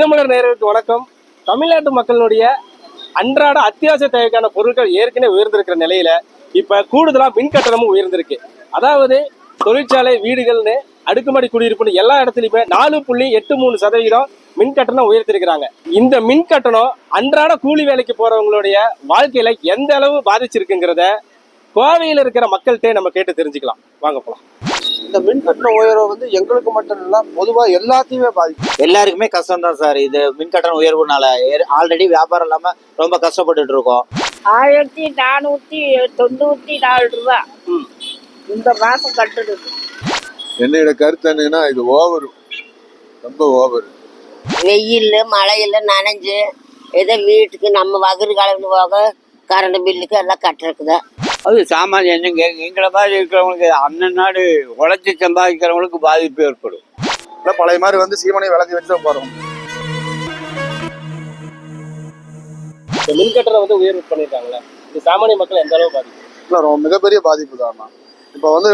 தினமலர் நேயர்களுக்கு வணக்கம். தமிழ்நாட்டு மக்களுடைய அன்றாட அத்தியாவசிய தேவைக்கான பொருட்கள் ஏற்கனவே உயர்ந்திருக்கிற நிலையில இப்ப கூடுதலா மின் கட்டணமும் உயர்ந்திருக்கு. அதாவது தொழிற்சாலை வீடுகள்னு அடுக்குமாடி குடியிருப்புன்னு எல்லா இடத்துலையுமே நாலு புள்ளி எட்டு மூணு சதவீதம் மின் கட்டணம் உயர்த்திருக்கிறாங்க. இந்த மின் கட்டணம் அன்றாட கூலி வேலைக்கு போறவங்களுடைய வாழ்க்கையில எந்த அளவு பாதிச்சிருக்குங்கிறத கோவையில் இருக்கிற மக்கள்கிட்ட நம்ம கேட்டு தெரிஞ்சுக்கலாம். வாங்க போலாம். இந்த மின் கட்டண உயர்வு வந்து எங்களுக்கு மட்டும் இல்ல பொதுவா எல்லாத்தையுமே பாதிக்கும். எல்லாருக்குமே கஷ்டம் தான் சார். இது மின் கட்டண உயர்வுனால ஆல்ரெடி வியாபாரம் இல்லாம ரொம்ப கஷ்டப்பட்டுட்டு இருக்கோம். ஆயிரத்தி நானூத்தி தொண்ணூத்தி நாலு ரூபா. இந்த மாசம் கட்டுறது. என்னோட கருத்து என்னன்னா இது ஓவர். ரொம்ப ஓவர். வெயில் மழையில நனைஞ்சு ஏதோ வீட்டுக்கு நம்ம வகுறு கலந்து போக கரண்ட் பில்லுக்கு எல்லாம் கட்டுறதுக்குதான். அது சாமானியங்க எங்களை மாதிரி இருக்கிறவங்களுக்கு அண்ணன் நாடு உழைச்சி சம்பாதிக்கிறவங்களுக்கு பாதிப்பு ஏற்படும். இல்ல பழைய மாதிரி வந்து சீமனை விளக்கு வச்சு போறோம் இந்த மின் கட்டணம் வந்து உயர்வு பண்ணிருக்காங்களே இது சாமானிய மக்கள் எந்த அளவு பாதிக்கும் இல்ல ரொம்ப மிகப்பெரிய பாதிப்பு தான் இப்போ வந்து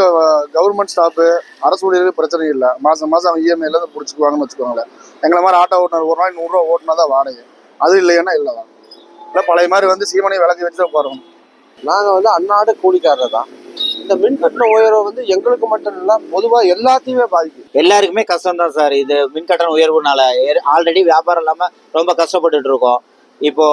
கவர்மெண்ட் ஸ்டாப்பு அரசு ஊழியர்கள் பிரச்சனை இல்லை. மாசம் மாசம் அவங்க இஎம்ஐல இருந்து பிடிச்சிக்குவாங்கன்னு வச்சுக்கோங்களேன். எங்களை மாதிரி ஆட்டோ ஓட்டுநர் ஒரு நாள் நூறுரூவா ஓட்டுனா தான் வாடகை. அது இல்லைன்னா இல்லை தான் இல்லை பழைய மாதிரி வந்து சீமனை விளக்கு வச்சு போறோம் நாங்கள் வந்து அன்னாடு கூலிக்காரர் தான். இந்த மின் கட்டண உயர்வு வந்து எங்களுக்கு மட்டும் இல்ல பொதுவா எல்லாத்தையுமே பாதிக்கும் எல்லாருக்குமே கஷ்டம் தான் சார். இது மின் கட்டண உயர்வுனால ஆல்ரெடி வியாபாரம் இல்லாம ரொம்ப கஷ்டப்பட்டுட்டு இருக்கோம். இப்போ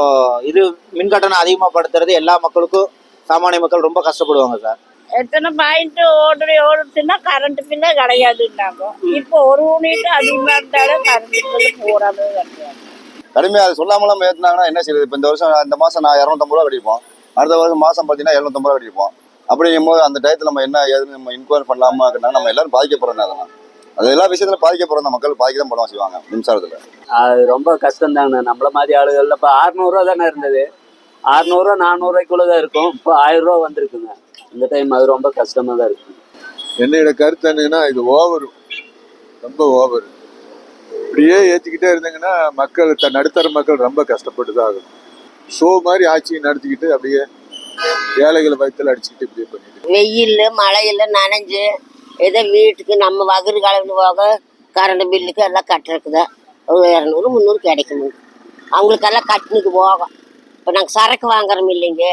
இது மின் கட்டணம் அதிகமாகப்படுத்துறது எல்லா மக்களுக்கும் சாமானிய மக்கள் ரொம்ப கஷ்டப்படுவாங்க சார். எத்தனை பாயிண்ட் ஓடுற ஓடுச்சுன்னா கரண்ட் பில்லே கிடையாதுன்னாங்க இப்போ ஒரு யூனிட் அதிகமா இருந்தாலும் கரண்ட் பில்லு கிடையாது கடுமையாக அது சொல்லாமலாம் ஏற்றினாங்கன்னா என்ன செய்யுது இப்போ இந்த வருஷம் இந்த மாதம் நான் இரநூத்தம்பது ரூபா கட்டிப்போம் அடுத்த வருஷம் மாதம் பார்த்தீங்கன்னா எழுநூத்தம்பது ரூபா கட்டிப்போம் அப்படிங்கும்போது அந்த டயத்தில் நம்ம என்ன ஏதுன்னு நம்ம இன்கொயரி பண்ணலாமா அப்படின்னா நம்ம எல்லாரும் பாதிக்கப்படுறோம் அதெல்லாம் அது எல்லா விஷயத்துல பாதிக்கப்படுறோம் தான் மக்கள் பாதிக்க தான் படம் செய்வாங்க மின்சாரத்தில். அது ரொம்ப கஷ்டம் தாங்க நம்மள மாதிரி ஆளுகள்ல இப்போ அறுநூறுவா தானே இருந்தது. அறுநூறுவா நானூறுவாய்க்குள்ள தான் இருக்கும். இப்போ ஆயிரம் ரூபா வந்திருக்குங்க. இந்த டைம் அது ரொம்ப கஷ்டமா தான் இருக்கு. என்னோட கருத்து என்னன்னா இது ஓவர் ரொம்ப ஓவர் இப்படியே ஏற்றிக்கிட்டே இருந்தாங்கன்னா மக்கள் நடுத்தர மக்கள் ரொம்ப கஷ்டப்பட்டு தான் ஆகும் ஷோ மாதிரி ஆட்சியை நடத்திக்கிட்டு அப்படியே ஏழைகளை வயிற்றுல அடிச்சுக்கிட்டு இப்படியே பண்ணிட்டு வெயில் மழையில நனைஞ்சு ஏதோ வீட்டுக்கு நம்ம வகுறு கலந்து போக கரண்ட் பில்லுக்கு எல்லாம் கட்டுறதுக்குதான். ஒரு இரநூறு முந்நூறு கிடைக்கும். அவங்களுக்கெல்லாம் கட்டினது போகும் இப்போ நாங்கள் சரக்கு வாங்குறோம் இல்லைங்க.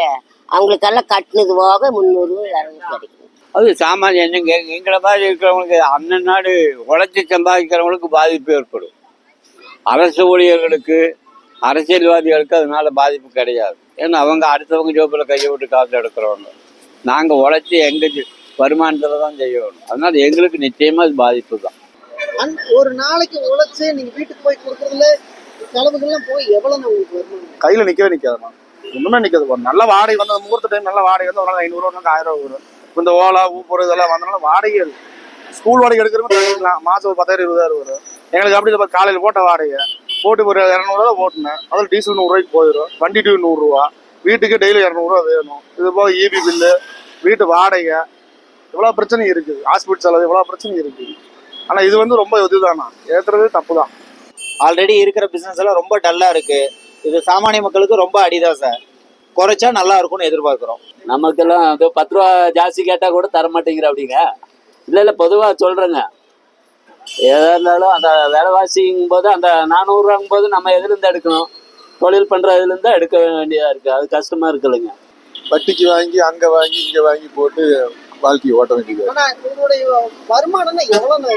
அவங்களுக்கெல்லாம் கட்டினது போக முந்நூறு இரநூறு கிடைக்கும். அது சாமானியங்க எங்களை மாதிரி இருக்கிறவங்களுக்கு அண்ணன் நாடு உழைச்சி சம்பாதிக்கிறவங்களுக்கு பாதிப்பு ஏற்படும். அரசு ஊழியர்களுக்கு அரசியல்வாதிகளுக்கு அதனால பாதிப்பு கிடையாது. ஏன்னா அவங்க அடுத்தவங்க ஜோப்பில் கையை விட்டு காசு எடுக்கிறவங்க. நாங்கள் உழைச்சி எங்கள் வருமானத்தில் தான் செய்யணும். அதனால எங்களுக்கு நிச்சயமாக அது பாதிப்பு தான். ஒரு நாளைக்கு உழைச்சு நீங்க வீட்டுக்கு போய் கொடுக்கறதுல செலவுகள்லாம் போய் எவ்வளவு உங்களுக்கு வருமானம்? கையில நிக்கவே நிக்காதுமா ஒண்ணுமே நிக்காது ஒரு நல்ல வாடகை வந்து முகூர்த்த டைம் நல்ல வாடகை வந்து ஒரு நாள் ஐநூறு ரூபா ஆயிரம் ரூபா வரும். இந்த ஓலா ஊப்பர் இதெல்லாம் வந்தனால வாடகை. ஸ்கூல் வாடகை எடுக்கிறவங்க மாசம் ஒரு பத்தாயிரம் இருபதாயிரம் வரும். எங்களுக்கு அப்படி காலையில் போட்ட வாடகை. போட்டு ஒரு இரநூறுவா ஓட்டினேன். அதில் டீசல் நூறுரூவாய்க்கு போயிடும் வண்டி டியூ நூறுரூவா வீட்டுக்கு டெய்லி இரநூறுவா வேணும். இது போக இபி பில்லு வீட்டு வாடகை. இவ்வளோ பிரச்சனை இருக்குது. ஹாஸ்பிட்டல் செலவு இவ்வளோ பிரச்சனை இருக்குது. ஆனால் இது வந்து ரொம்ப இதுதானா? ஏற்றுறது தப்பு தான் ஆல்ரெடி இருக்கிற பிசினஸ் எல்லாம் ரொம்ப டல்லா இருக்கு. இது சாமானிய மக்களுக்கு ரொம்ப அடிதான் சார் குறைச்சா நல்லா இருக்கும்னு எதிர்பார்க்கிறோம். நமக்கெல்லாம் அது பத்து ரூபா ஜாஸ்தி கேட்டா கூட தர மாட்டேங்கிற அப்படிங்க. இல்ல இல்ல பொதுவா சொல்றேங்க. எதா இருந்தாலும் அந்த விலைவாசிங்கும் போது அந்த நானூறுவாங்கும் போது நம்ம எதுல இருந்து எடுக்கணும்? தொழில் பண்றதுல இருந்து எடுக்க வேண்டியதா இருக்கு. அது கஷ்டமா இருக்குல்லைங்க வட்டிக்கு வாங்கி அங்க வாங்கி இங்க வாங்கி போட்டு வாழ்க்கையை ஓட்ட வேண்டியது வருமானம் எவ்வளவு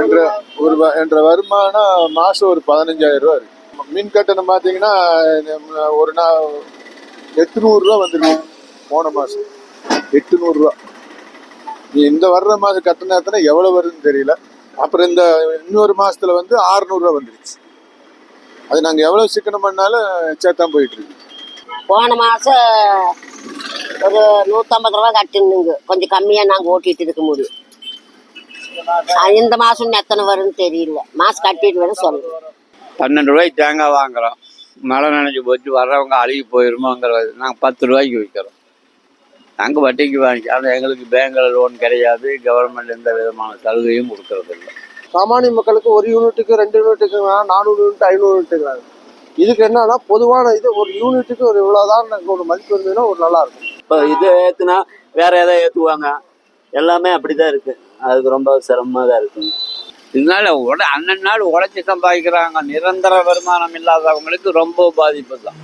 என்ற ஒரு என்ற வருமானம் மாசம் ஒரு பதினஞ்சாயிரம் ரூபா இருக்கு. மின் கட்டணம் பாத்தீங்கன்னா நம்ம ஒரு நாள் எட்நூறு ரூபா வந்துருக்கு போன மாசம். எட்நூறு ரூபா நீ இந்த வர்ற மாசம் கட்டணம் எத்தனை எவ்வளவு வருதுன்னு தெரியல. அப்புறம் இந்த இன்னொரு மாசத்துல வந்து 600 ரூபா வந்துருச்சு. அது நாங்க எவ்வளவு சிக்கனம் பண்ணாலும் சேர்த்தான் போயிட்டு இருக்கு. போன மாதம் ஒரு நூற்றம்பது ரூபா கட்டினுங்க. கொஞ்சம் கம்மியாக நாங்கள் ஓட்டிட்டு இருக்க முடியும். இந்த மாதம் எத்தனை வரும்னு தெரியல. மாதம் கட்டிட்டு வர சொல்லுங்க பன்னெண்டு ரூபாய்க்கு தேங்காய் வாங்குறோம். மழை நனைஞ்சு போச்சு. வர்றவங்க அழுகி போயிருமோங்கிறது நாங்கள் பத்து ரூபாய்க்கு விற்கிறோம் நாங்கள் வட்டிக்கு வாங்கி ஆனால் எங்களுக்கு பேங்கில் லோன் கிடையாது. கவர்மெண்ட் எந்த விதமான சலுகையும் கொடுக்கறது சாமானிய மக்களுக்கு ஒரு யூனிட்டுக்கு ரெண்டு யூனிட்டுக்கு நானூறு யூனிட் ஐநூறு யூனிட்டுக்கு இதுக்கு என்னன்னா பொதுவான இது ஒரு யூனிட்டுக்கு ஒரு இவ்வளவுதான் எனக்கு ஒரு மதிப்பு இருந்ததுன்னா ஒரு நல்லா இருக்கும். இப்போ இது ஏத்துனா வேற எதை ஏத்துவாங்க? எல்லாமே அப்படிதான் இருக்கு. அதுக்கு ரொம்ப சிரமமா தான் இருக்குங்க இதனால உட அண்ணன் நாள் உழைச்சி சம்பாதிக்கிறாங்க. நிரந்தர வருமானம் இல்லாதவங்களுக்கு ரொம்ப பாதிப்பு தான்